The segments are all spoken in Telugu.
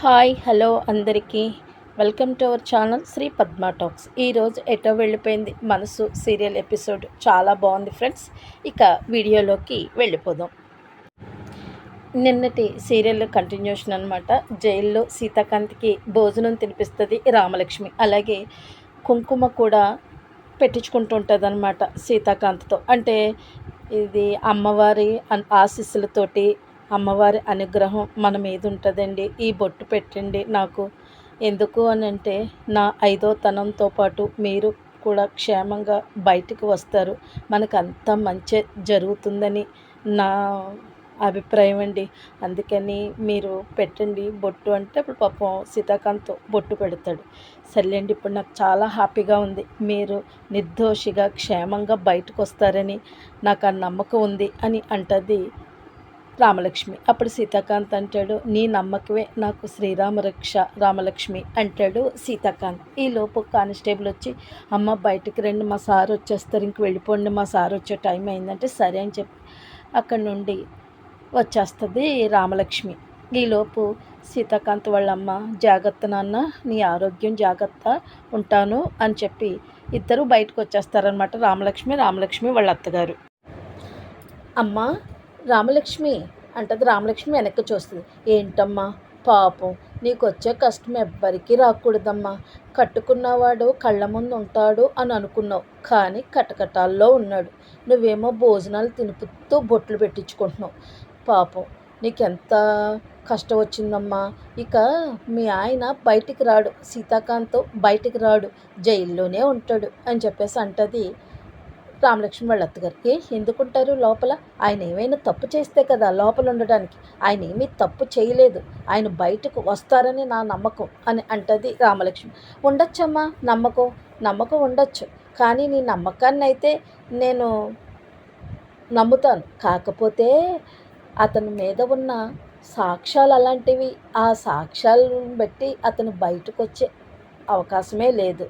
హాయ్ హలో అందరికీ. Welcome to our channel Sri Padma talks. ఈరోజు ఎటో వెళ్ళిపోయింది మనసు సీరియల్ ఎపిసోడ్. చాలా బాగుంది ఫ్రెండ్స్. ఇక వీడియోలోకి వెళ్ళిపోదాం. నిన్నటి సీరియల్ కంటిన్యూషన్ అనమాట జైల్లో సీతాకాంత్కి భోజనం తినిపిస్తుంది రామలక్ష్మి. అలాగే కుంకుమ కూడా పెట్టించుకుంటుంటుంది అనమాట సీతాకాంత్తో. అంటే ఇది అమ్మవారి అన్- ఆశీస్సులతోటి అమ్మవారి అనుగ్రహం మన మీద ఉంటుందండి. ఈ బొట్టు పెట్టండి నాకు. ఎందుకు అని అంటే నా ఐదో తనంతో పాటు మీరు కూడా క్షేమంగా బయటికి వస్తారు. మనకు అంత మంచి జరుగుతుందని నా అభిప్రాయం అండి. అందుకని మీరు పెట్టండి బొట్టు అంటే ఇప్పుడు పాపం సీతాకాంత్ బొట్టు పెడతాడు. సర్లేండి ఇప్పుడు నాకు చాలా హ్యాపీగా ఉంది. మీరు నిర్దోషిగా క్షేమంగా బయటకు వస్తారని నాకు ఆ నమ్మకం ఉంది అని అంటది రామలక్ష్మి. అప్పుడు సీతాకాంత్ అంటాడు నీ నమ్మకమే నాకు శ్రీరామ రక్ష రామలక్ష్మి అంటాడు సీతాకాంత్. ఈలోపు కానిస్టేబుల్ వచ్చి అమ్మ బయటికి రండి మా సార్ వచ్చేస్తారు ఇంక వెళ్ళిపోండి మా సార్ వచ్చే టైం అయిందంటే సరే అని చెప్పి అక్కడి నుండి వచ్చేస్తుంది రామలక్ష్మి. ఈలోపు సీతాకాంత్ వాళ్ళమ్మ జాగ్రత్త నాన్న నీ ఆరోగ్యం జాగ్రత్త ఉంటాను అని చెప్పి ఇద్దరు బయటకు వచ్చేస్తారనమాట రామలక్ష్మి రామలక్ష్మి వాళ్ళ అత్తగారు. అమ్మ రామలక్ష్మి అంటది రామలక్ష్మి వెనక్కి చూస్తుంది. ఏంటమ్మా పాపం నీకు వచ్చే కష్టం ఎవ్వరికీ రాకూడదమ్మా. కట్టుకున్నవాడు కళ్ళ ముందు ఉంటాడు అని అనుకున్నావు. కానీ కటకటాల్లో ఉన్నాడు. నువ్వేమో భోజనాలు తినిపిస్తూ బొట్లు పెట్టించుకుంటున్నావు. పాపం నీకెంత కష్టం వచ్చిందమ్మా. ఇక మీ ఆయన బయటికి రాడు. సీతాకాంత్ బయటికి రాడు. జైల్లోనే ఉంటాడు అని చెప్పేసి అంటది రామలక్ష్మి వాళ్ళ అత్తగారికి ఎందుకుంటారు లోపల? ఆయన ఏమైనా తప్పు చేస్తే కదా లోపల ఉండడానికి. ఆయన ఏమీ తప్పు చేయలేదు. ఆయన బయటకు వస్తారని నా నమ్మకం అని అంటది రామలక్ష్మి. ఉండొచ్చమ్మా నమ్మకం. నమ్మకం ఉండొచ్చు. కానీ నీ నమ్మకాన్ని అయితే నేను నమ్ముతాను. కాకపోతే అతని మీద ఉన్న సాక్ష్యాలు అలాంటివి ఆ సాక్ష్యాలను బట్టి అతను బయటకు వచ్చే అవకాశమే లేదు.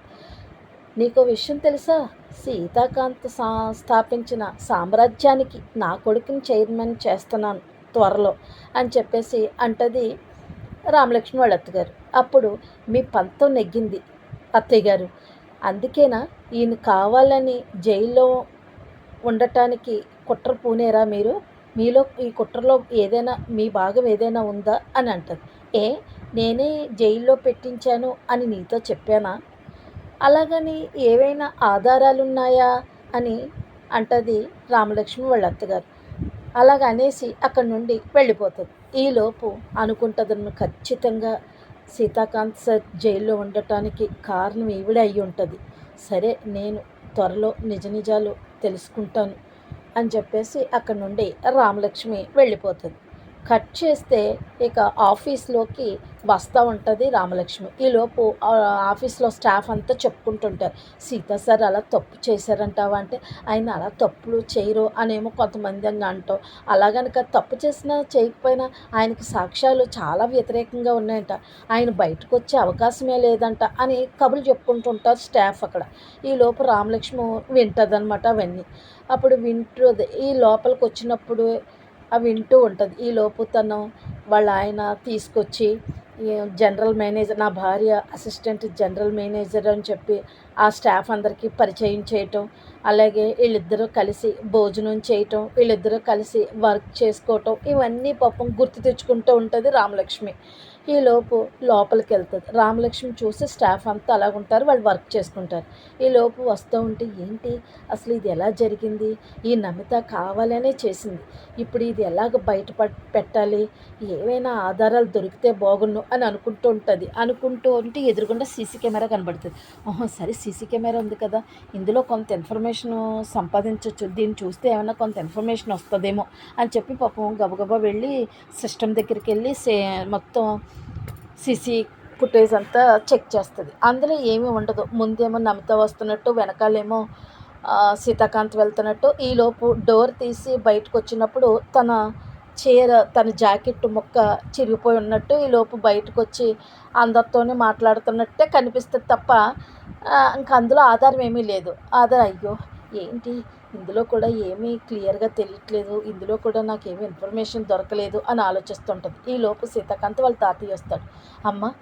నీకు విషయం తెలుసా? సీతాకాంత్ సా స్థాపించిన సామ్రాజ్యానికి నా కొడుకుని చైర్మన్ చేస్తున్నాను త్వరలో అని చెప్పేసి అంటది రామలక్ష్మి వాళ్ళ అత్తగారు. అప్పుడు మీ పంతం నెగ్గింది అత్తయ్య గారు. అందుకేనా ఈయన కావాలని జైల్లో ఉండటానికి కుట్ర పూనేరా మీరు? మీలో ఈ కుట్రలో ఏదైనా మీ భాగం ఏదైనా ఉందా? అని అంటది. ఏ నేనే జైల్లో పెట్టించాను అని నీతో చెప్పానా? అలాగని ఏవైనా ఆధారాలు ఉన్నాయా అని అంటది రామలక్ష్మి వాళ్ళ అత్తగారు. అలాగ అనేసి అక్కడి నుండి వెళ్ళిపోతుంది. ఈలోపు అనుకుంటుంది ఖచ్చితంగా సీతాకాంత్ సార్ జైల్లో ఉండటానికి కారణం ఈవిడే అయి ఉంటుంది. సరే నేను త్వరలో నిజ నిజాలు తెలుసుకుంటాను అని చెప్పేసి అక్కడి నుండి రామలక్ష్మి వెళ్ళిపోతుంది. కట్ చేస్తే ఇక ఆఫీస్లోకి వస్తూ ఉంటుంది రామలక్ష్మి. ఈలోపు ఆఫీస్లో స్టాఫ్ అంతా చెప్పుకుంటుంటారు సీత సార్ అలా తప్పు చేశారంటావా? అంటే ఆయన అలా తప్పులు చేయరు అనేమో కొంతమంది అని అంటాం. అలాగనక తప్పు చేసినా చేయకపోయినా ఆయనకి సాక్ష్యాలు చాలా వ్యతిరేకంగా ఉన్నాయంట. ఆయన బయటకు వచ్చే అవకాశమే లేదంట అని కబుర్లు చెప్పుకుంటుంటారు స్టాఫ్ అక్కడ. ఈ లోపు రామలక్ష్మి వింటుంది అనమాట అవన్నీ. అప్పుడు వింటుంది ఈ లోపలికి వచ్చినప్పుడు అవి వింటూ ఉంటుంది. ఈ లోపు తను వాళ్ళ ఆయన తీసుకొచ్చి జనరల్ మేనేజర్ నా భార్య అసిస్టెంట్ జనరల్ మేనేజర్ అని చెప్పి ఆ స్టాఫ్ అందరికీ పరిచయం చేయటం అలాగే వీళ్ళిద్దరూ కలిసి భోజనం చేయటం వీళ్ళిద్దరూ కలిసి వర్క్ చేసుకోవటం ఇవన్నీ పాపం గుర్తు తెచ్చుకుంటూ ఉంటుంది రామలక్ష్మి. ఈ లోపు లోపలికి వెళ్తుంది రామలక్ష్మి చూసి స్టాఫ్ అంతా అలాగుంటారు వాళ్ళు వర్క్ చేసుకుంటారు. ఈ లోపు వస్తూ ఉంటే ఏంటి? అసలు ఇది ఎలా జరిగింది? ఈ నమిత కావాలనే చేసింది. ఇప్పుడు ఇది ఎలాగ బయట పెట్టాలి? ఏవైనా ఆధారాలు దొరికితే బాగుండు అని అనుకుంటూ ఉంటుంది. అనుకుంటూ ఉంటే ఎదురుగుండా సీసీ కెమెరా కనబడుతుంది. ఓహో సరే సీసీ కెమెరా ఉంది కదా. ఇందులో కొంత ఇన్ఫర్మేషన్ సంపాదించవచ్చు దీన్ని చూస్తే ఏమైనా కొంత ఇన్ఫర్మేషన్ వస్తుందేమో అని చెప్పి పాపం గబగబా వెళ్ళి సిస్టమ్ దగ్గరికి వెళ్ళి సే మొత్తం సిసి ఫుటేజ్ అంతా చెక్ చేస్తుంది. అందులో ఏమీ ఉండదు. ముందేమో నమిత వస్తున్నట్టు వెనకాలేమో సీతాకాంత్ వెళ్తున్నట్టు. ఈలోపు డోర్ తీసి బయటకు వచ్చినప్పుడు తన చీర తన జాకెట్ ముక్క చిరిగిపోయి ఉన్నట్టు ఈలోపు బయటకు వచ్చి అందరితోనే మాట్లాడుతున్నట్టే కనిపిస్తుంది తప్ప ఇంకా అందులో ఆధారం ఏమీ లేదు. ఆధార్ అయ్యో ఏంటి? ఇందులో కూడా ఏమీ క్లియర్గా తెలియట్లేదు. ఇందులో కూడా నాకు ఏమీ ఇన్ఫర్మేషన్ దొరకలేదు అని ఆలోచిస్తుంటుంది. ఈ లోపు సీతాకాంత్ వాళ్ళ తాతయ్య వస్తాడు. అమ్మ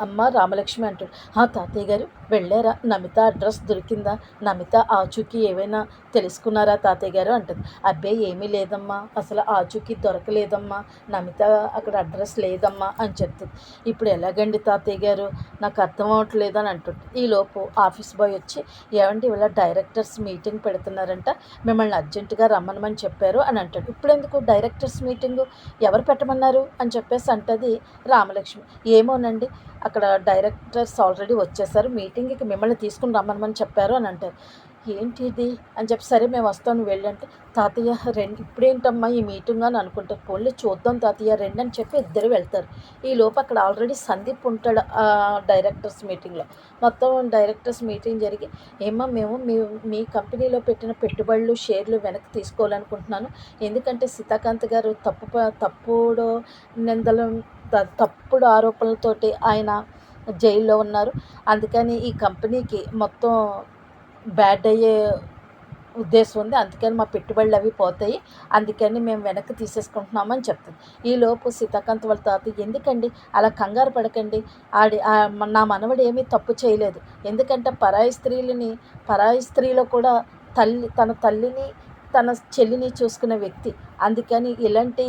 అమ్మ రామలక్ష్మి అంటాడు ఆ తాతయ్య గారు వెళ్ళారా? నమిత అడ్రస్ దొరికిందా? నమిత ఆచూకీ ఏవైనా తెలుసుకున్నారా తాతయ్య గారు? అంటుంది. అబ్బే ఏమీ లేదమ్మా. అసలు ఆచూకీ దొరకలేదమ్మా. నమిత అక్కడ అడ్రస్ లేదమ్మా అని చెప్తుంది. ఇప్పుడు ఎలాగండి తాతయ్య గారు? నాకు అర్థం అవ్వట్లేదు అని అంటుంది ఈలోపు ఆఫీస్ బాయ్ వచ్చి ఏమండి ఇవాళ డైరెక్టర్స్ మీటింగ్ పెడుతున్నారంట. మిమ్మల్ని అర్జెంటుగా రమ్మనమని చెప్పారు అని అంటాడు. ఇప్పుడు ఎందుకు డైరెక్టర్స్ మీటింగు? ఎవరు పెట్టమన్నారు? అని చెప్పేసి అంటది రామలక్ష్మి. ఏమోనండి. అక్కడ డైరెక్టర్స్ ఆల్రెడీ వచ్చేసారు. మీటింగ్కి మిమ్మల్ని తీసుకుని రమ్మనమని చెప్పారు అని అంటారు. ఏంటి ఇది అని చెప్పి సరే మేము వస్తాను వెళ్ళంటే తాతయ్య రెండు. ఇప్పుడేంటమ్మా ఈ మీటింగ్ అని అనుకుంటారు. పోన్లే చూద్దాం తాతయ్య రెండు అని చెప్పి ఇద్దరు వెళ్తారు. ఈ లోపు అక్కడ ఆల్రెడీ సందీప్ ఉంటాడు ఆ డైరెక్టర్స్ మీటింగ్లో. మొత్తం డైరెక్టర్స్ మీటింగ్ జరిగి ఏమో మేము మీ మీ కంపెనీలో పెట్టిన పెట్టుబడులు షేర్లు వెనక్కి తీసుకోవాలనుకుంటున్నాను. ఎందుకంటే సీతాకాంత్ గారు తప్పు తప్పుడు నిందలు తప్పుడు ఆరోపణలతోటి ఆయన జైల్లో ఉన్నారు. అందుకని ఈ కంపెనీకి మొత్తం బ్యాడ్ అయ్యే ఉద్దేశం ఉంది. అందుకని మా పెట్టుబడులు అవి పోతాయి. అందుకని మేము వెనక్కి తీసేసుకుంటున్నామని చెప్తుంది. ఈలోపు సీతాకాంత్ వాళ్ళ తాత ఎందుకండి? అలా కంగారు పడకండి. ఆడి ఆ నా మనవడు ఏమీ తప్పు చేయలేదు. ఎందుకంటే పరాయి స్త్రీలని పరాయి స్త్రీలో కూడా తల్లి తన తల్లిని తన చెల్లిని చూసుకునే వ్యక్తి. అందుకని ఇలాంటి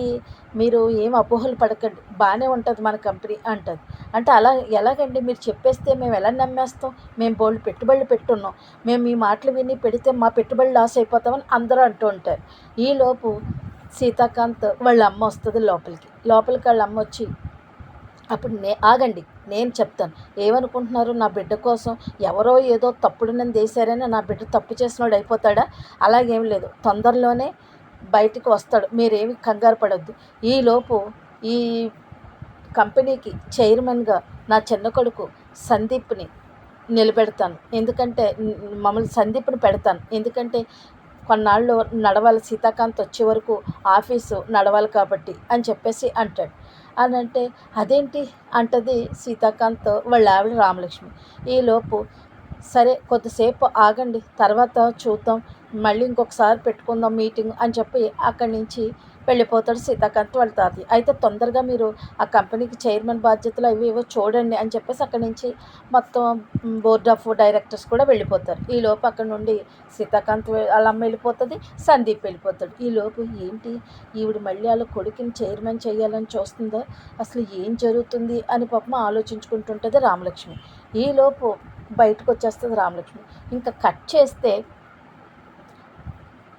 మీరు ఏం అపోహలు పడకండి. బాగానే ఉంటుంది మన కంపెనీ అంటుంది. అంటే అలా ఎలాగండి? మీరు చెప్పేస్తే మేము ఎలా నమ్మేస్తాం? మేము బోల్డ్ పెట్టుబడులు పెట్టున్నాం. మేము మీ మాటలు విని పెడితే మా పెట్టుబడులు లాస్ అయిపోతామని అందరూ అంటూ ఉంటారు. ఈలోపు సీతాకాంత్ వాళ్ళ అమ్మ వస్తుంది లోపలికి. లోపలికి వాళ్ళ అమ్మ వచ్చి అప్పుడు నే ఆగండి. నేను చెప్తాను. ఏమనుకుంటున్నారు? నా బిడ్డ కోసం ఎవరో ఏదో తప్పుడు నన్ను చేశారని నా బిడ్డ తప్పు చేసినోడు అయిపోతాడా? అలాగేం లేదు. తొందరలోనే బయటికి వస్తాడు. మీరేమి కంగారు పడద్దు. ఈలోపు ఈ కంపెనీకి చైర్మన్గా నా చిన్న కొడుకు సందీప్ని నిలబెడతాను. ఎందుకంటే మమ్మల్ని సందీప్ని పెడతాను. ఎందుకంటే కొన్నాళ్ళు నడవాలి సీతాకాంత్ వచ్చే వరకు ఆఫీసు నడవాలి కాబట్టి అని చెప్పేసి అంటాడు. అని అంటే అదేంటి? అంటది సీతాకాంత్ వాళ్ళ ఆవిడ రామలక్ష్మి. ఈలోపు సరే కొద్దిసేపు ఆగండి తర్వాత చూద్దాం మళ్ళీ ఇంకొకసారి పెట్టుకుందాం మీటింగ్ అని చెప్పి అక్కడి నుంచి వెళ్ళిపోతాడు సీతాకాంత్ వాళ్ళ తాతయ్య. అయితే తొందరగా మీరు ఆ కంపెనీకి చైర్మన్ బాధ్యతలు అవి ఇవో చూడండి అని చెప్పేసి అక్కడి నుంచి మొత్తం బోర్డ్ ఆఫ్ డైరెక్టర్స్ కూడా వెళ్ళిపోతారు. ఈలోపు అక్కడ నుండి సీతాకాంత్ అలా వాళ్ళ అమ్మ వెళ్ళిపోతుంది సందీప్ వెళ్ళిపోతాడు. ఈలోపు ఏంటి? ఈవిడ మళ్ళీ వాళ్ళ కొడుకుని చైర్మన్ చేయాలని చూస్తుందా? అసలు ఏం జరుగుతుంది అని పాపం ఆలోచించుకుంటుంటుంది రామలక్ష్మి. ఈలోపు బయటకు వచ్చేస్తుంది రామలక్ష్మి. ఇంకా కట్ చేస్తే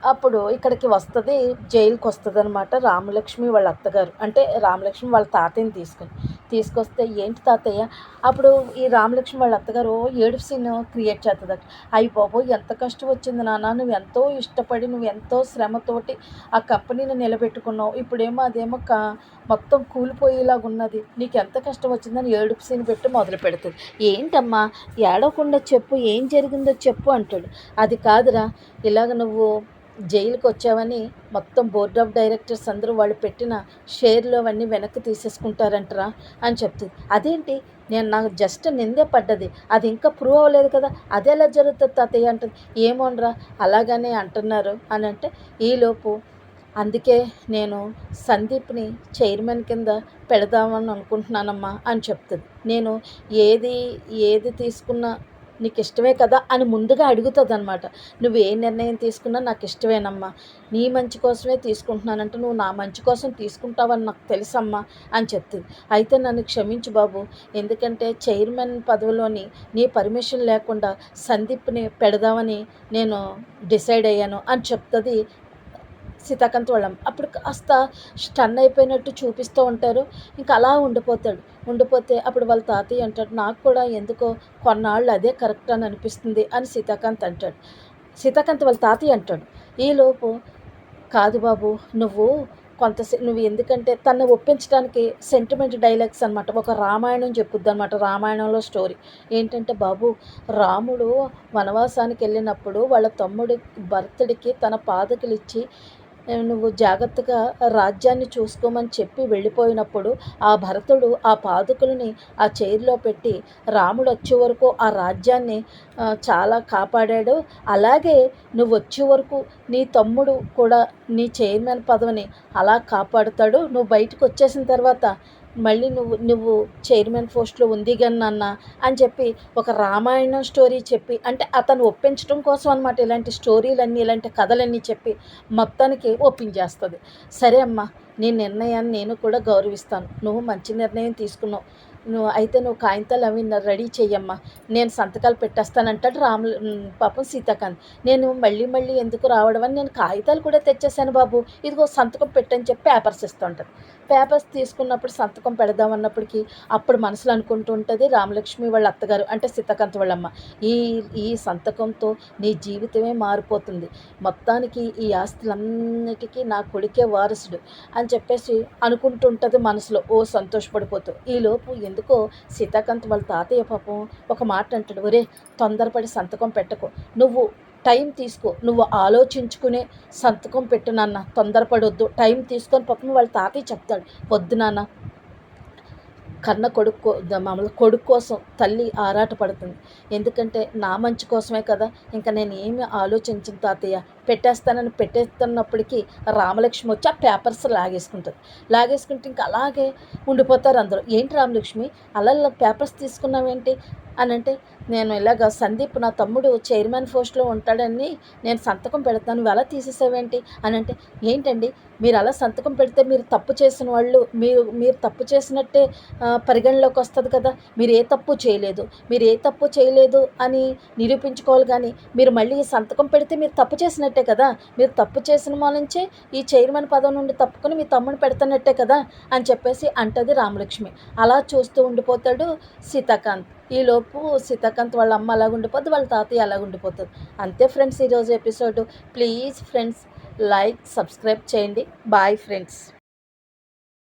అప్పుడు ఇక్కడికి వస్తుంది జైలుకి వస్తుంది అనమాట రామలక్ష్మి వాళ్ళ అత్తగారు. అంటే రామలక్ష్మి వాళ్ళ తాతయ్యని తీసుకొని. తీసుకొస్తే ఏంటి తాతయ్య? అప్పుడు ఈ రామలక్ష్మి వాళ్ళ అత్తగారు ఏడుపు సీన్ క్రియేట్ చేస్తుంది అయ్యి బాబు ఎంత కష్టం వచ్చింది నాన్న. నువ్వు ఎంతో ఇష్టపడి నువ్వు ఎంతో శ్రమతోటి ఆ కంపెనీని నిలబెట్టుకున్నావు. ఇప్పుడేమో అదేమో కా మొత్తం కూలిపోయేలాగా ఉన్నది నీకు ఎంత కష్టం వచ్చిందని ఏడుపు సీన్ పెట్టి మొదలు పెడుతుంది. ఏంటమ్మా? ఏడవకుండా చెప్పు ఏం జరిగిందో చెప్పు అంటాడు. అది కాదురా. ఇలాగ నువ్వు జైలుకి వచ్చావని మొత్తం బోర్డ్ ఆఫ్ డైరెక్టర్స్ అందరూ వాళ్ళు పెట్టిన షేర్లు అవన్నీ వెనక్కి తీసేసుకుంటారంటరా అని చెప్తుంది. అదేంటి? నేను నాకు జస్ట్ నిందే పడ్డది. అది ఇంకా ప్రూవ్ అవ్వలేదు కదా. అది ఎలా జరుగుతుంది తాతయ్య అంటుంది. ఏమోనరా అలాగనే అంటున్నారు అని అంటే ఈలోపు అందుకే నేను సందీప్ని చైర్మన్ కింద పెడదామని అనుకుంటున్నానమ్మా అని చెప్తుంది. నేను ఏది ఏది తీసుకున్నా నీకు ఇష్టమే కదా అని ముందుగా అడుగుతుంది అనమాట నువ్వు ఏ నిర్ణయం తీసుకున్నా నాకు ఇష్టమేనమ్మా నీ మంచి కోసమే తీసుకుంటున్నానంటే నువ్వు నా మంచి కోసం తీసుకుంటావని నాకు తెలుసమ్మా అని చెప్తుంది. అయితే నన్ను క్షమించు బాబు. ఎందుకంటే చైర్మన్ పదవిలోని నీ పర్మిషన్ లేకుండా సందీప్ని పెడదామని నేను డిసైడ్ అయ్యాను అని చెప్తుంది సీతాకాంత్ వాళ్ళం. అప్పుడు కాస్త స్టన్ అయిపోయినట్టు చూపిస్తూ ఉంటారు. ఇంకా అలా ఉండిపోతాడు. ఉండిపోతే అప్పుడు వాళ్ళ తాతయ్య అంటాడు నాకు కూడా ఎందుకో కొన్నాళ్ళు అదే కరెక్ట్ అని అనిపిస్తుంది అని సీతాకాంత్ అంటాడు. సీతాకాంత్ వాళ్ళ తాతయ్య అంటాడు ఈలోపు కాదు బాబు నువ్వు కొంత నువ్వు ఎందుకంటే తను ఒప్పించడానికి సెంటిమెంట్ డైలాగ్స్ అనమాట ఒక రామాయణం చెప్పుద్ది అనమాట రామాయణంలో స్టోరీ ఏంటంటే బాబు రాముడు వనవాసానికి వెళ్ళినప్పుడు వాళ్ళ తమ్ముడి బర్త్డేకి తన పాదకులు ఇచ్చి నువ్వు జాగ్రత్తగా రాజ్యాన్ని చూసుకోమని చెప్పి వెళ్ళిపోయినప్పుడు ఆ భరతుడు ఆ పాదుకులని ఆ చైర్లో పెట్టి రాముడు వచ్చే వరకు ఆ రాజ్యాన్ని చాలా కాపాడాడు. అలాగే నువ్వు వచ్చే వరకు నీ తమ్ముడు కూడా నీ చైర్మన్ పదవిని అలా కాపాడుతాడు. నువ్వు బయటకు వచ్చేసిన తర్వాత మళ్ళీ నువ్వు నువ్వు చైర్మన్ పోస్ట్లో ఉంది కానీ నాన్న అని చెప్పి ఒక రామాయణం స్టోరీ చెప్పి అంటే అతను ఒప్పించడం కోసం అనమాట ఇలాంటి స్టోరీలన్నీ ఇలాంటి కథలన్నీ చెప్పి మొత్తానికి ఒప్పించేస్తుంది. సరే అమ్మా నీ నిర్ణయాన్ని నేను కూడా గౌరవిస్తాను. నువ్వు మంచి నిర్ణయం తీసుకున్నావు. నువ్వు అయితే నువ్వు కాగితాలు అవి రెడీ చెయ్యమ్మా. నేను సంతకాలు పెట్టేస్తానంటాడు రాము పాపం సీతాకాంత్. నేను మళ్ళీ మళ్ళీ ఎందుకు రావడం అని నేను కాగితాలు కూడా తెచ్చేసాను బాబు. ఇదిగో సంతకం పెట్టని చెప్పి పేపర్స్ ఇస్తూ ఉంటాను పేపర్స్ తీసుకున్నప్పుడు సంతకం పెడదాం అన్నప్పటికీ అప్పుడు మనసులో అనుకుంటూ ఉంటుంది రామలక్ష్మి వాళ్ళ అత్తగారు అంటే సీతాకాంత్ వాళ్ళమ్మ. ఈ ఈ సంతకంతో నీ జీవితమే మారిపోతుంది. మొత్తానికి ఈ ఆస్తులన్నిటికీ నా కొడుకే వారసుడు అని చెప్పేసి అనుకుంటుంటుంది మనసులో. ఓ సంతోషపడిపోతూ. ఈలోపు ఎందుకో సీతాకాంత్ వాళ్ళ తాతయ్య పాపం ఒక మాట అంటాడు ఒరే తొందరపడి సంతకం పెట్టకు. నువ్వు టైం తీసుకో. నువ్వు ఆలోచించుకునే సంతకం పెట్టు నాన్న. తొందరపడొద్దు. టైం తీసుకొని పాపం వాళ్ళ తాతయ్య చెప్తాడు. వద్దు నాన్న. కన్న కొడుకు మమ్మల్ని మామూలు కొడుకు కోసం తల్లి ఆరాట పడుతుంది. ఎందుకంటే నా మంచి కోసమే కదా. ఇంకా నేను ఏమి ఆలోచించిన తాతయ్య. పెట్టేస్తానని పెట్టేస్తున్నప్పటికీ రామలక్ష్మి వచ్చి ఆ పేపర్స్ లాగేసుకుంటుంది. లాగేసుకుంటే ఇంకా అలాగే ఉండిపోతారు అందరూ. ఏంటి రామలక్ష్మి? అలా పేపర్స్ తీసుకున్నావేంటి? అని అంటే నేను ఇలాగ సందీప్ నా తమ్ముడు చైర్మన్ పోస్ట్లో ఉంటాడని నేను సంతకం పెడతాను నువ్వు అలా తీసేసావేంటి? అని అంటే ఏంటండి? మీరు అలా సంతకం పెడితే మీరు తప్పు చేసిన వాళ్ళు మీరు మీరు తప్పు చేసినట్టే పరిగణలోకి వస్తుంది కదా? మీరు ఏ తప్పు చేయలేదు. మీరు ఏ తప్పు చేయలేదు అని నిరూపించుకోవాలి కానీ మీరు మళ్ళీ సంతకం పెడితే మీరు తప్పు చేసినట్టే కదా? మీరు తప్పు చేసిన మా నుంచే ఈ చైర్మన్ పదవి నుండి తప్పుకొని మీ తమ్ముని పెడుతున్నట్టే కదా? అని చెప్పేసి అంటది రామలక్ష్మి. అలా చూస్తూ ఉండిపోతాడు సీతాకాంత్. ఈలోపు సీతాకాంత్ వాళ్ళ అమ్మ అలాగ ఉండిపోద్ది వాళ్ళ తాతయ్య అలాగ ఉండిపోతుంది అంతే ఫ్రెండ్స్ ఈరోజు episode. Please friends like subscribe చేయండి. Bye friends.